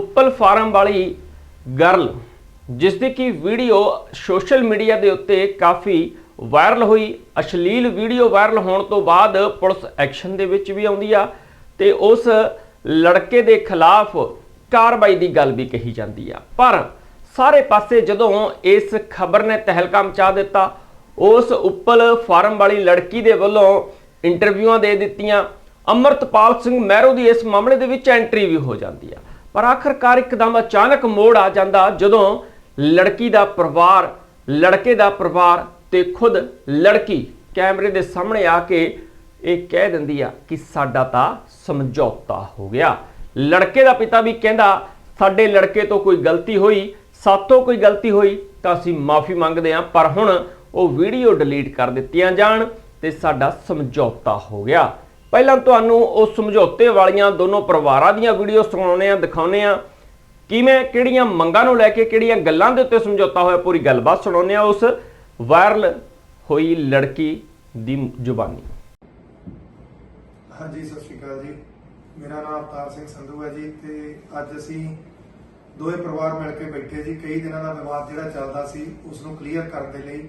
Uppal farm ਵਾਲੀ girl ਜਿਸ ਦੀ ਕੀ ਵੀਡੀਓ ਸੋਸ਼ਲ ਮੀਡੀਆ ਦੇ ਉੱਤੇ ਕਾਫੀ ਵਾਇਰਲ ਹੋਈ। ਅਸ਼ਲੀਲ ਵੀਡੀਓ ਵਾਇਰਲ ਹੋਣ ਤੋਂ ਬਾਅਦ ਪੁਲਿਸ ਐਕਸ਼ਨ ਦੇ ਵਿੱਚ ਵੀ ਆਉਂਦੀ ਆ ਤੇ ਉਸ ਲੜਕੇ ਦੇ ਖਿਲਾਫ ਕਾਰਵਾਈ ਦੀ ਗੱਲ ਵੀ ਕਹੀ ਜਾਂਦੀ ਆ। ਪਰ ਸਾਰੇ ਪਾਸੇ ਜਦੋਂ ਇਸ ਖਬਰ ਨੇ ਤਹਿਲਕਾ ਮਚਾ ਦਿੱਤਾ, ਉਸ ਉੱਪਲ ਫਾਰਮ ਵਾਲੀ ਲੜਕੀ ਦੇ ਵੱਲੋਂ ਇੰਟਰਵਿਊਆਂ ਦੇ ਦਿੱਤੀਆਂ। ਅਮਰਤਪਾਲ ਸਿੰਘ ਮਹਿਰੋ ਦੀ ਇਸ ਮਾਮਲੇ ਦੇ ਵਿੱਚ ਐਂਟਰੀ ਵੀ ਹੋ ਜਾਂਦੀ ਆ। ਪਰ ਆਖਰਕਾਰ ਇੱਕਦਮ ਅਚਾਨਕ ਮੋੜ ਆ ਜਾਂਦਾ ਜਦੋਂ ਲੜਕੀ ਦਾ ਪਰਿਵਾਰ, ਲੜਕੇ ਦਾ ਪਰਿਵਾਰ ਤੇ ਖੁਦ ਲੜਕੀ ਕੈਮਰੇ ਦੇ ਸਾਹਮਣੇ ਆ ਕੇ ਇਹ ਕਹਿ ਦਿੰਦੀ ਆ ਕਿ ਸਾਡਾ ਤਾਂ ਸਮਝੌਤਾ ਹੋ ਗਿਆ। ਲੜਕੇ ਦਾ ਪਿਤਾ ਵੀ ਕਹਿੰਦਾ, ਸਾਡੇ ਲੜਕੇ ਤੋਂ ਕੋਈ ਗਲਤੀ ਹੋਈ, ਸਾਤੋਂ ਕੋਈ ਗਲਤੀ ਹੋਈ ਤਾਂ ਅਸੀਂ ਮਾਫੀ ਮੰਗਦੇ ਹਾਂ, ਪਰ ਹੁਣ ਉਹ ਵੀਡੀਓ ਡਿਲੀਟ ਕਰ ਦਿੱਤੀਆਂ ਜਾਣ ਤੇ ਸਾਡਾ ਸਮਝੌਤਾ ਹੋ ਗਿਆ। ਪਹਿਲਾਂ ਤੁਹਾਨੂੰ ਉਹ ਸਮਝੌਤੇ ਵਾਲੀਆਂ ਦੋਨੋਂ ਪਰਿਵਾਰਾਂ ਦੀਆਂ ਵੀਡੀਓ ਸੁਣਾਉਣੇ ਆ ਦਿਖਾਉਣੇ ਆ ਕਿਵੇਂ, ਕਿਹੜੀਆਂ ਮੰਗਾਂ ਨੂੰ ਲੈ ਕੇ ਕਿਹੜੀਆਂ ਗੱਲਾਂ ਦੇ ਉੱਤੇ ਸਮਝੌਤਾ ਹੋਇਆ, ਪੂਰੀ ਗੱਲਬਾਤ ਸੁਣਾਉਣੇ ਆ ਉਸ ਵਾਇਰਲ ਹੋਈ ਲੜਕੀ ਦੀ ਜ਼ੁਬਾਨੀ। ਹਾਂਜੀ, ਸਤਿ ਸ਼੍ਰੀ ਅਕਾਲ ਜੀ। ਮੇਰਾ ਨਾਮ ਅਵਤਾਰ ਸਿੰਘ ਸੰਧੂ ਹੈ ਜੀ ਤੇ ਅੱਜ ਅਸੀਂ ਦੋਵੇਂ ਪਰਿਵਾਰ ਮਿਲ ਕੇ ਬੈਠੇ ਜੀ। ਕਈ ਦਿਨਾਂ ਦਾ ਵਿਵਾਦ ਜਿਹੜਾ ਚੱਲਦਾ ਸੀ ਉਸ ਨੂੰ ਕਲੀਅਰ ਕਰਨ ਦੇ ਲਈ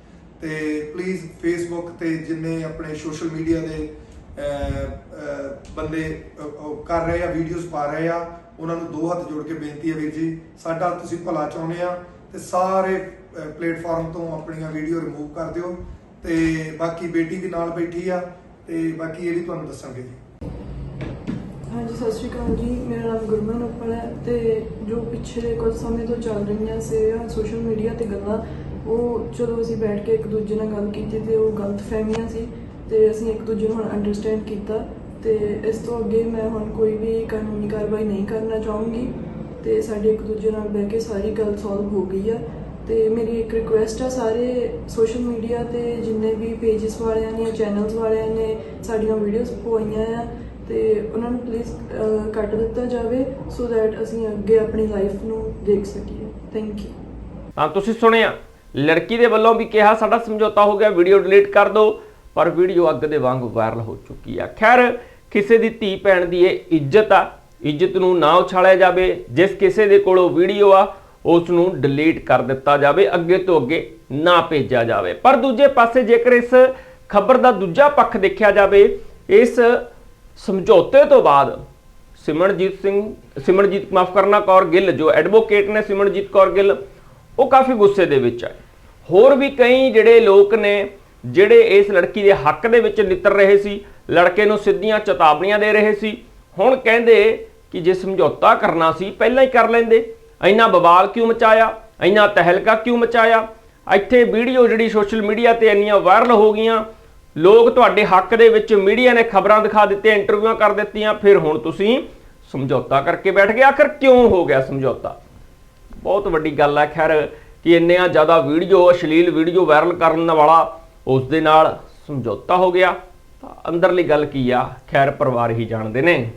ਤੇ ਪਲੀਜ਼ ਫੇਸਬੁੱਕ ਤੇ ਜਿੰਨੇ ਆਪਣੇ ਸੋਸ਼ਲ ਮੀਡੀਆ ਦੇ ਬੰਦੇ ਕਰ ਰਹੇ ਆ ਵੀਡੀਓਜ਼ ਪਾ ਰਹੇ ਆ, ਉਹਨਾਂ ਨੂੰ ਦੋ ਹੱਥ ਜੋੜ ਕੇ ਬੇਨਤੀ ਹੈ ਵੀਰ ਜੀ, ਸਾਡਾ ਤੁਸੀਂ ਭਲਾ ਚਾਹੁੰਦੇ ਆ ਤੇ ਸਾਰੇ ਪਲੇਟਫਾਰਮ ਤੋਂ ਆਪਣੀਆਂ ਵੀਡੀਓ ਰਿਮੂਵ ਕਰ ਦਿਓ ਤੇ ਬਾਕੀ ਬੇਟੀ ਵੀ ਨਾਲ ਬੈਠੀ ਆ ਤੇ ਬਾਕੀ ਇਹ ਵੀ ਤੁਹਾਨੂੰ ਦੱਸਾਂਗੇ ਜੀ। ਹਾਂਜੀ, ਸਤਿ ਸ਼੍ਰੀ ਅਕਾਲ ਜੀ। ਮੇਰਾ ਨਾਮ ਗੁਰਮਨ ਉੱਪਲ ਹੈ ਤੇ ਜੋ ਪਿਛਲੇ ਕੁਝ ਸਮੇਂ ਤੋਂ ਚੱਲ ਰਹੀਆਂ ਸੀ ਸੋਸ਼ਲ ਮੀਡੀਆ ਤੇ ਗੱਲਾਂ ਉਹ ਚਲੋ ਅਸੀਂ ਬੈਠ ਕੇ ਇੱਕ ਦੂਜੇ ਨਾਲ ਗੱਲ ਕੀਤੀ ਤੇ ਉਹ ਗਲਤ ਫਹਿਮੀਆਂ ਸੀ ਤੇ ਅਸੀਂ ਇੱਕ ਦੂਜੇ ਨੂੰ ਹੁਣ ਅੰਡਰਸਟੈਂਡ ਕੀਤਾ ਤੇ ਇਸ ਤੋਂ ਅੱਗੇ ਮੈਂ ਹੁਣ ਕੋਈ ਵੀ ਕਾਨੂੰਨੀ ਕਾਰਵਾਈ ਨਹੀਂ ਕਰਨਾ ਚਾਹੂੰਗੀ ਤੇ ਸਾਡੇ ਇੱਕ ਦੂਜੇ ਨਾਲ ਬਹਿ ਕੇ ਸਾਰੀ ਗੱਲ ਸੋਲਵ ਹੋ ਗਈ ਆ ਤੇ ਮੇਰੀ ਇੱਕ ਰਿਕੁਐਸਟ ਆ ਸਾਰੇ ਸੋਸ਼ਲ ਮੀਡੀਆ ਤੇ ਜਿੰਨੇ ਵੀ ਪੇजेस ਵਾਲਿਆਂ ਨੇ ਚੈਨਲਸ ਵਾਲਿਆਂ ਨੇ ਸਾਡੀਆਂ ਵੀਡੀਓਜ਼ ਪਵਾਈਆਂ ਆ ਤੇ ਉਹਨਾਂ ਨੂੰ ਪਲੀਜ਼ ਕੱਟ ਦਿੱਤਾ ਜਾਵੇ ਸੋ ਥੈਟ ਅਸੀਂ ਅੱਗੇ ਆਪਣੀ ਲਾਈਫ ਨੂੰ ਦੇਖ ਸਕੀਏ। ਥੈਂਕ ਯੂ ਤਾਂ ਤੁਸੀਂ ਸੁਣਿਆ। ਲੜਕੀ ਦੇ ਵੱਲੋਂ ਵੀ ਕਿਹਾ, ਸਾਡਾ ਸਮਝੌਤਾ ਹੋ ਗਿਆ, ਵੀਡੀਓ ਡਿਲੀਟ ਕਰ ਦਿਓ, ਪਰ ਵੀਡੀਓ ਅੱਗ ਦੇ ਵਾਂਗ ਵਾਇਰਲ ਹੋ ਚੁੱਕੀ ਆ। ਖੈਰ, ਕਿਸੇ ਦੀ ਧੀ ਭੈਣ ਦੀ ਇਹ ਇੱਜ਼ਤ ਆ, ਇੱਜ਼ਤ ਨੂੰ ਨਾ ਉਛਾਲਿਆ ਜਾਵੇ, ਜਿਸ ਕਿਸੇ ਦੇ ਕੋਲੋਂ ਵੀਡੀਓ ਆ, ਉਸ ਨੂੰ ਡਿਲੀਟ ਕਰ ਦਿੱਤਾ ਜਾਵੇ, ਅੱਗੇ ਤੋਂ ਅੱਗੇ ਨਾ ਭੇਜਿਆ ਜਾਵੇ। ਪਰ ਦੂਜੇ ਪਾਸੇ ਜੇਕਰ ਇਸ ਖਬਰ ਦਾ ਦੂਜਾ ਪੱਖ ਦੇਖਿਆ ਜਾਵੇ, ਇਸ ਸਮਝੌਤੇ ਤੋਂ ਬਾਅਦ ਸਿਮਰਨਜੀਤ ਸਿੰਘ, ਸਿਮਰਨਜੀਤ, ਮਾਫ ਕਰਨਾ ਕੌਰ ਗਿੱਲ, ਜੋ ਐਡਵੋਕੇਟ ਨੇ ਸਿਮਰਨਜੀਤ ਕੌਰ ਗਿੱਲ ਉਹ ਕਾਫੀ ਗੁੱਸੇ ਦੇ ਵਿੱਚ ਆਏ। ਹੋਰ ਵੀ ਕਈ ਜਿਹੜੇ ਲੋਕ ਨੇ, ਜਿਹੜੇ ਇਸ ਲੜਕੀ ਦੇ ਹੱਕ ਦੇ ਵਿੱਚ ਨਿੱਤਰ ਰਹੇ ਸੀ, ਲੜਕੇ ਨੂੰ ਸਿੱਧੀਆਂ ਚੇਤਾਵਨੀਆਂ ਦੇ ਰਹੇ ਸੀ, ਹੁਣ ਕਹਿੰਦੇ ਕਿ ਜੇ ਸਮਝੌਤਾ ਕਰਨਾ ਸੀ, ਪਹਿਲਾਂ ਹੀ ਕਰ ਲੈਂਦੇ। ਇੰਨਾ ਬਵਾਲ ਕਿਉਂ ਮਚਾਇਆ? ਇੰਨਾ ਤਹਿਲਕਾ ਕਿਉਂ ਮਚਾਇਆ? ਇੱਥੇ ਵੀਡੀਓ ਜਿਹੜੀ ਸੋਸ਼ਲ ਮੀਡੀਆ ਤੇ ਇੰਨੀਆਂ ਵਾਇਰਲ ਹੋ ਗਈਆਂ, ਲੋਕ ਤੁਹਾਡੇ ਹੱਕ ਦੇ ਵਿੱਚ ਮੀਡੀਆ ਨੇ ਖਬਰਾਂ ਦਿਖਾ ਦਿੱਤੀਆਂ, ਇੰਟਰਵਿਊਆਂ ਕਰ ਦਿੱਤੀਆਂ, ਫਿਰ ਹੁਣ ਤੁਸੀਂ ਸਮਝੌਤਾ ਕਰਕੇ ਬੈਠ ਗਏ। ਆਖਰ ਕਿਉਂ ਹੋ ਗਿਆ ਸਮਝੌਤਾ? ਬਹੁਤ ਵੱਡੀ ਗੱਲ ਹੈ। ਖੈਰ, ਕਿ ਇੰਨੀਆਂ ਜ਼ਿਆਦਾ ਵੀਡੀਓ, ਅਸ਼ਲੀਲ ਵੀਡੀਓ ਵਾਇਰਲ ਕਰਨ ਵਾਲਾ ਉਸ ਦੇ ਨਾਲ ਸਮਝੌਤਾ ਹੋ ਗਿਆ। ਤਾਂ ਅੰਦਰਲੀ ਗੱਲ ਕੀ ਆ? ਖੈਰ, ਪਰਿਵਾਰ ਹੀ ਜਾਣਦੇ ਨੇ।